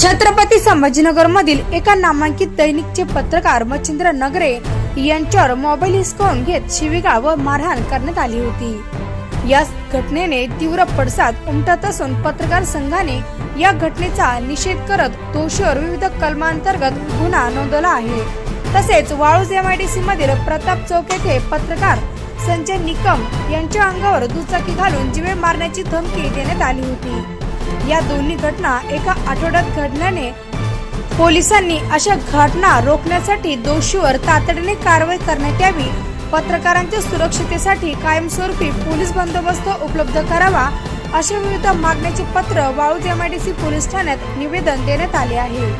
छत्रपती संभाजीनगर मधील एका नामांकित दैनिकचे पत्रकार मच्छिंद्र नगरे यांच्यावर मोबाईल हिसकावून घेत शिविका व मारहाण करण्यात आली होती. या घटनेने तीव्र पडसाद उमटत असून पत्रकार संघाने या घटनेचा निषेध करत दोषीवर विविध कलमांतर्गत गुन्हा नोंदवला आहे. तसेच वाळूज एमआयडीसी मधील प्रताप चौक येथे पत्रकार संजय निकम यांच्या अंगावर दुचाकी घालून जीवे मारण्याची धमकी देण्यात आली होती. या दोन्ही घटना एका आठवड्यात घडल्याने पोलिसांनी अशा घटना रोखण्यासाठी दोषीवर तातडीने कारवाई करण्यात यावी. पत्रकारांच्या सुरक्षितेसाठी कायमस्वरूपी पोलीस बंदोबस्त उपलब्ध करावा अशा विविध मागण्याचे पत्र वाळूज एमआयडीसी पोलीस ठाण्यात निवेदन देण्यात आले आहे.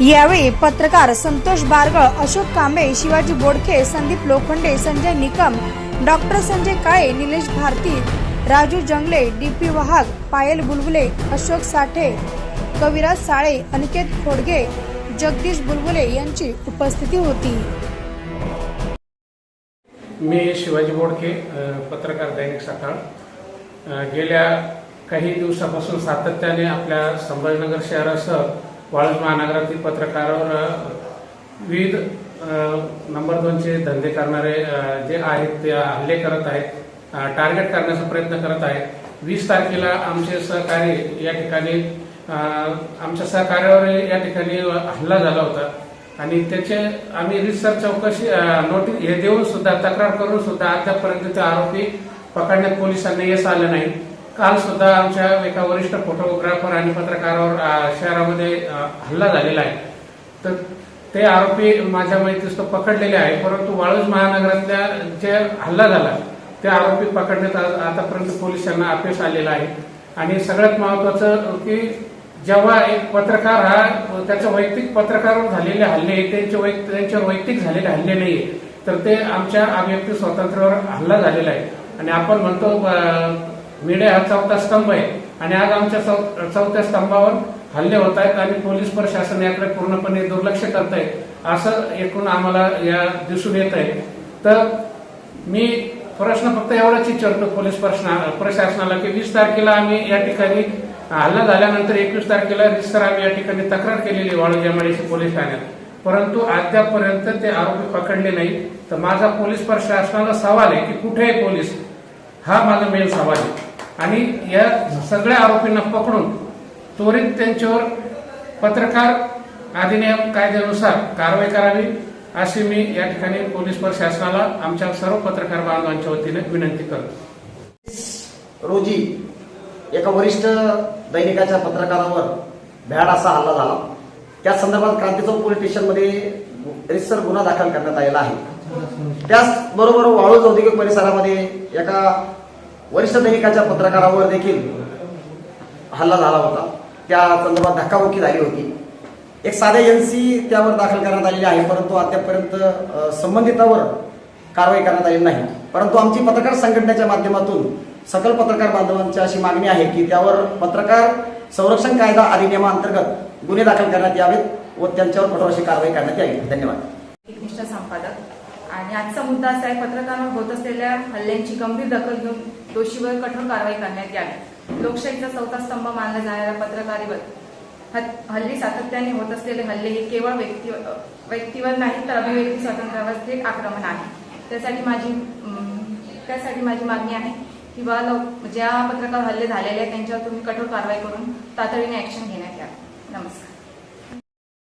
यावेळी पत्रकार Santosh Bargal Ashok Kambe Shivaji Bodkhe Sandeep Lokhande Sanjay Nikam doctor Sanjay Kale Nilesh Bharti Raju Jangle D P वाहक पायल बुलबुले अशोक साठे कविराज साळे अनिकेत खोडगे जगदीश बुलबुले यांची उपस्थिती होती. मी शिवाजी बोडके पत्रकार दैनिक सकाळ. गेल्या काही दिवसापासून सातत्याने आपल्या संभाजीनगर शहरासह वाळूज महानगरातील पत्रकारावर विविध नंबर दोनचे धंदे करणारे जे आहेत ते हल्ले करत आहेत. टार्गेट करण्याचा प्रयत्न करत आहेत वीस तारखेला आमचे सहकारी या ठिकाणी आमच्या सहकार्यावर या ठिकाणी हल्ला झाला होता. आणि त्याचे आम्ही रिसर्च चौकशी नोटीस हे देऊन सुद्धा तक्रार करून सुद्धा अद्यापपर्यंत ते आरोपी पकडण्यात पोलिसांना यश आलं नाही. काल सुद्धा आमच्या एका वरिष्ठ फोटोग्राफर आणि पत्रकारावर शहरामध्ये हल्ला झालेला आहे. तर ते आरोपी माझ्या माहितीस तो पकडलेले आहे परंतु वाळूज महानगरातल्या जे हल्ला झाला त्या आरोपी पकडण्यात आतापर्यंत पोलिसांना अपयश आलेलं आहे. आणि सगळ्यात महत्वाचं की जेव्हा एक पत्रकार हा त्याच्या वैयक्तिक पत्रकारावर झालेले हल्ले त्यांचे वैयक्तिक त्यांच्यावर वैयक्तिक झालेले हल्ले नाही तर ते आमच्या अभिव्यक्ती स्वातंत्र्यावर हल्ला झालेला आहे. आणि आपण म्हणतो मीडिया हा चौथा स्तंभ आहे. आणि आज आमच्या चौ- चौथ्या स्तंभावर हल्ले होत आहेत आणि पोलीस प्रशासन याकडे पूर्णपणे दुर्लक्ष करत आहे असं एकूण आम्हाला या दिसून येत आहे. तर मी प्रश्न फक्त एवढाच विचारतो पोलीस प्रश्न- प्रशासनाला की वीस तारखेला आम्ही या ठिकाणी हल्ला झाल्यानंतर एकवीस तारखेला रिस्तर आम्ही या ठिकाणी तक्रार केलेली वाळू पोलीस ठाण्यात. परंतु अद्यापपर्यंत ते आरोपी पकडले नाही तर माझा पोलीस प्रशासनाला सवाल आहे की कुठे आहे पोलीस? हा माझा मेन सवाल आहे. आणि या सगळ्या आरोपींना पकडून त्वरित त्यांच्यावर पत्रकार अधिनियम कायद्यानुसार कारवाई करावी. अशी मी या ठिकाणी पोलीस प्रशासनाला आमच्या सर्व पत्रकार बांधवांच्या वतीने विनंती करतो. रोजी एका वरिष्ठ दैनिकाच्या पत्रकारावर भ्याड असा हल्ला झाला. त्या संदर्भात क्रांतीचौक पोलीस स्टेशनमध्ये रिसर गुन्हा दाखल करण्यात आलेला आहे. त्याचबरोबर वाळूज औद्योगिक परिसरामध्ये एका वरिष्ठ दैनिकाच्या पत्रकारावर देखील हल्ला झाला होता. त्या संदर्भात धक्काबुक्की झाली होती. एक साधे एनसी त्यावर दाखल करण्यात आलेली आहे परंतु अद्यापपर्यंत संबंधितावर कारवाई करण्यात आलेली नाही. परंतु आमची पत्रकार संघटनेच्या माध्यमातून सकल पत्रकार बांधवांची अशी मागणी आहे की त्यावर पत्रकार संरक्षण कायदा अधिनियमाअंतर्गत गुन्हे दाखल करण्यात यावेत व त्यांच्यावर कठोर अशी कारवाई करण्यात यावी. धन्यवाद. संपादक. आणि आजचा मुद्दा असा आहे पत्रकारांवर होत असलेल्या हल्ल्यांची गंभीर दखल घेऊन दोषीवर कठोर कारवाई करण्यात यावी. लोकशाहीचा चौथा स्तंभ मानला जाणाऱ्या पत्रकारीवर हल्ली सातत्याने होत असलेले हल्ले हे केवळ व्यक्ती व्यक्तीवर नाही तर अभिव्यक्ती स्वातंत्र्यावर थेट आक्रमण आहे. त्यासाठी माझी त्यासाठी माझी मागणी आहे की बा लोक ज्या पत्रकार हल्ले झालेले आहेत त्यांच्यावर तुम्ही कठोर कारवाई करून तातडीने ऍक्शन घेण्यात या. नमस्कार.